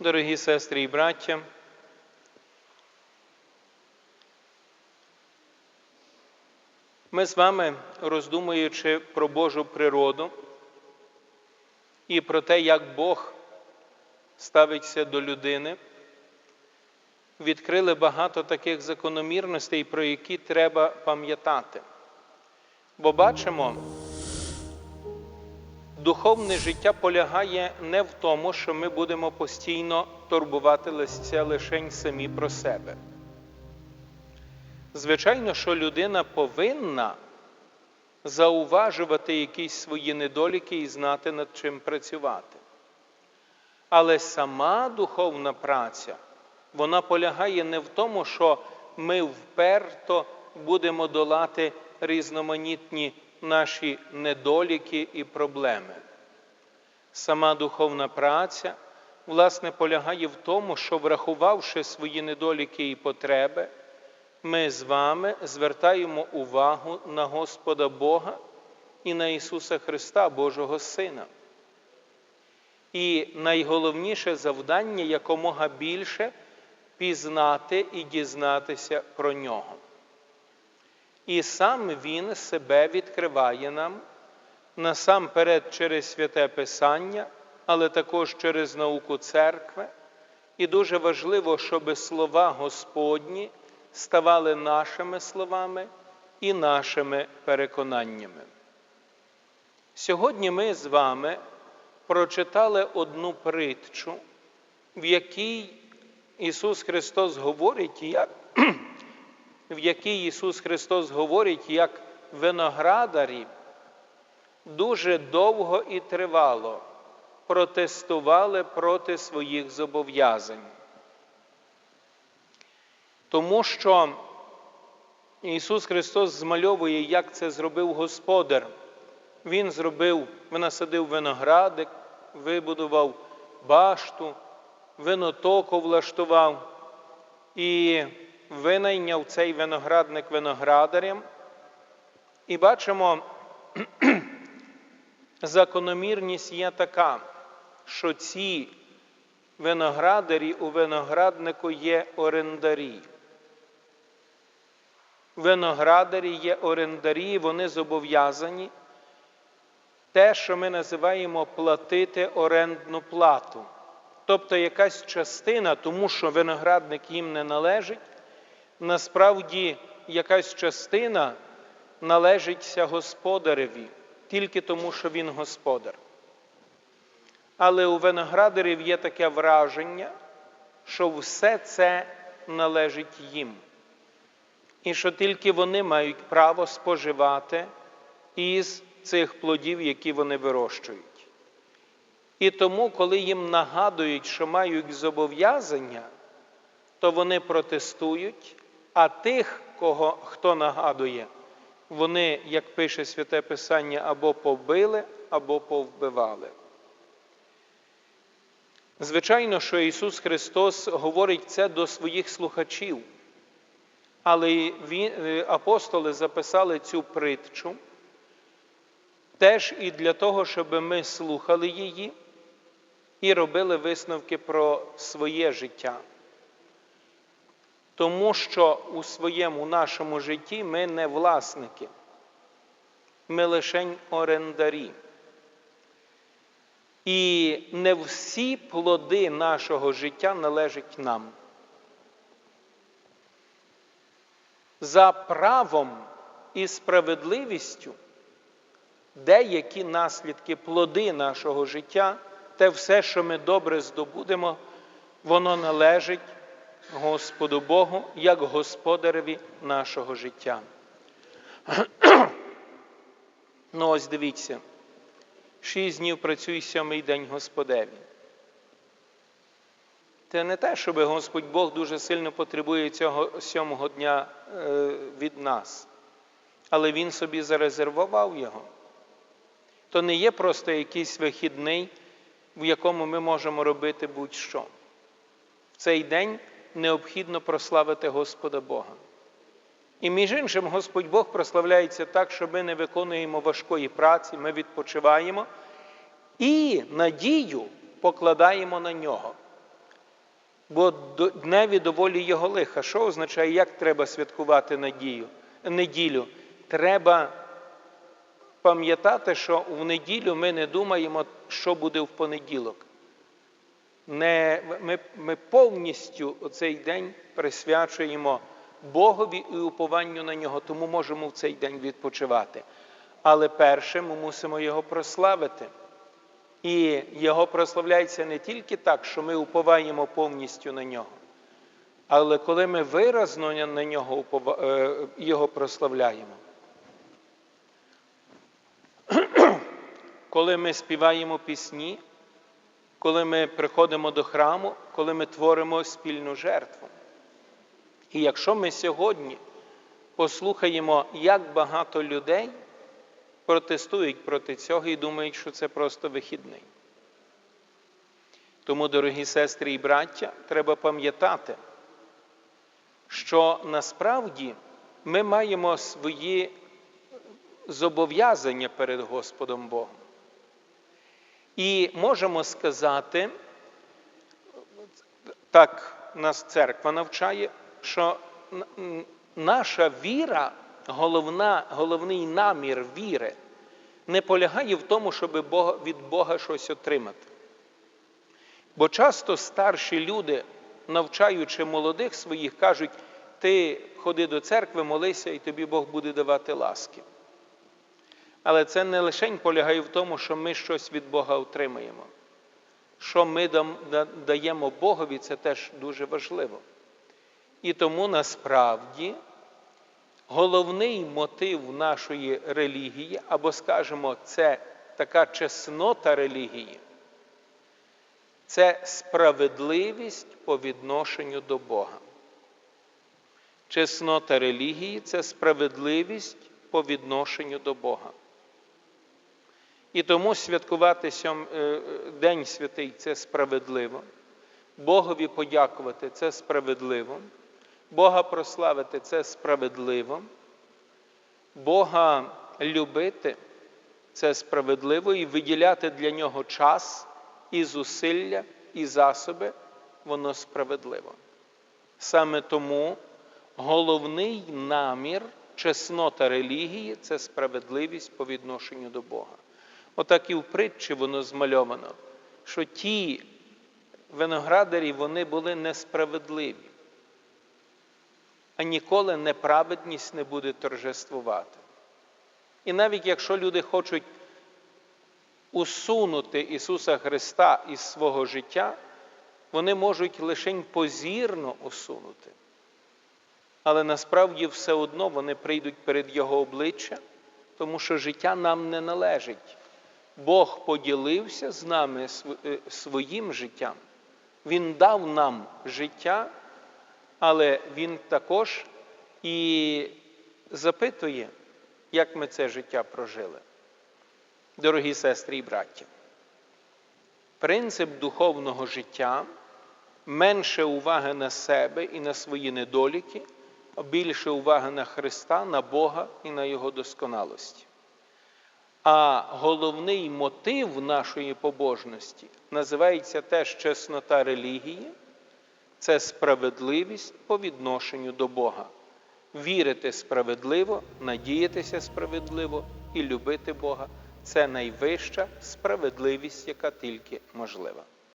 Дорогі сестри і браття, ми з вами, роздумуючи про Божу природу і про те, як Бог ставиться до людини, відкрили багато таких закономірностей, про які треба пам'ятати. Бо бачимо, Духовне життя полягає не в тому, що ми будемо постійно турбуватися лише самі про себе. Звичайно, що людина повинна зауважувати якісь свої недоліки і знати, над чим працювати. Але сама духовна праця, вона полягає не в тому, що ми вперто будемо долати різноманітні наші недоліки і проблеми. Сама духовна праця, власне, полягає в тому, що, врахувавши свої недоліки і потреби, ми з вами звертаємо увагу на Господа Бога і на Ісуса Христа, Божого Сина. І найголовніше завдання якомога більше пізнати і дізнатися про нього. І сам Він себе відкриває нам насамперед через святе Писання, але також через науку церкви. І дуже важливо, щоб слова Господні ставали нашими словами і нашими переконаннями. Сьогодні ми з вами прочитали одну притчу, в якій Ісус Христос говорить, як в якій Ісус Христос говорить, як виноградарі дуже довго і тривало протестували проти своїх зобов'язань. Тому що Ісус Христос змальовує, як це зробив Господар. Він зробив, насадив виноградик, вибудував башту, винотоку влаштував і винайняв цей виноградник виноградарям. І бачимо, закономірність є така, що ці виноградарі у винограднику є орендарі. Виноградарі є орендарі, вони зобов'язані те, що ми називаємо платити орендну плату. Тобто якась частина, тому що виноградник їм не належить, насправді якась частина належиться господареві, тільки тому, що він господар. Але у виноградарів є таке враження, що все це належить їм. І що тільки вони мають право споживати із цих плодів, які вони вирощують. І тому, коли їм нагадують, що мають зобов'язання, то вони протестують, а тих, кого, хто нагадує, вони, як пише Святе Писання, або побили, або повбивали. Звичайно, що Ісус Христос говорить це до своїх слухачів, але він, апостоли записали цю притчу теж і для того, щоб ми слухали її і робили висновки про своє життя. Тому що у своєму нашому житті ми не власники, ми лишень орендарі. І не всі плоди нашого життя належать нам. За правом і справедливістю деякі наслідки, плоди нашого життя, те все, що ми добре здобудемо, воно належить Господу Богу як господареві нашого життя. Ну, ось дивіться, шість днів працюй сьомий день Господеві. Це не те, щоб Господь Бог дуже сильно потребує цього сьомого дня від нас, але Він собі зарезервував його. То не є просто якийсь вихідний, в якому ми можемо робити будь-що. В цей день необхідно прославити Господа Бога. І між іншим, Господь Бог прославляється так, що ми не виконуємо важкої праці, ми відпочиваємо і надію покладаємо на нього. бо дневі доволі його лиха. Що означає, як треба святкувати надію, неділю? Треба пам'ятати, що в неділю ми не думаємо, що буде в понеділок. Не, ми, ми повністю цей день присвячуємо Богові і упованню на нього, тому можемо в цей день відпочивати. Але перше ми мусимо його прославити. І його прославляється не тільки так, що ми уповаємо повністю на нього, але коли ми виразно на нього е, його прославляємо. Коли ми співаємо пісні, коли ми приходимо до храму, коли ми творимо спільну жертву. І якщо ми сьогодні послухаємо, як багато людей протестують проти цього і думають, що це просто вихідний. Тому, дорогі сестри і браття, треба пам'ятати, що насправді ми маємо свої зобов'язання перед Господом Богом. І можемо сказати, так нас церква навчає, що наша віра, головна, головний намір віри, не полягає в тому, щоб від Бога щось отримати. Бо часто старші люди, навчаючи молодих своїх, кажуть, ти ходи до церкви, молися, і тобі Бог буде давати ласки. Але це не лише полягає в тому, що ми щось від Бога отримаємо. Що ми даємо Богові, це теж дуже важливо. І тому насправді головний мотив нашої релігії, або, скажімо, це така чеснота релігії, це справедливість по відношенню до Бога. Чеснота релігії це справедливість по відношенню до Бога. І тому святкувати сьом, е, День Святий це справедливо. Богові подякувати це справедливо. Бога прославити це справедливо. Бога любити це справедливо і виділяти для нього час і зусилля, і засоби, воно справедливо. Саме тому головний намір чеснота релігії це справедливість по відношенню до Бога. Отак і в притчі воно змальовано, що ті виноградарі вони були несправедливі, а ніколи неправедність не буде торжествувати. І навіть якщо люди хочуть усунути Ісуса Христа із свого життя, вони можуть лише позірно усунути. Але насправді все одно вони прийдуть перед Його обличчя, тому що життя нам не належить. Бог поділився з нами е, своїм життям. Він дав нам життя, але Він також і запитує, як ми це життя прожили. Дорогі сестри і браття, принцип духовного життя менше уваги на себе і на свої недоліки, а більше уваги на Христа, на Бога і на Його досконалості. А головний мотив нашої побожності називається теж чеснота релігії, це справедливість по відношенню до Бога. Вірити справедливо, надіятися справедливо і любити Бога це найвища справедливість, яка тільки можлива.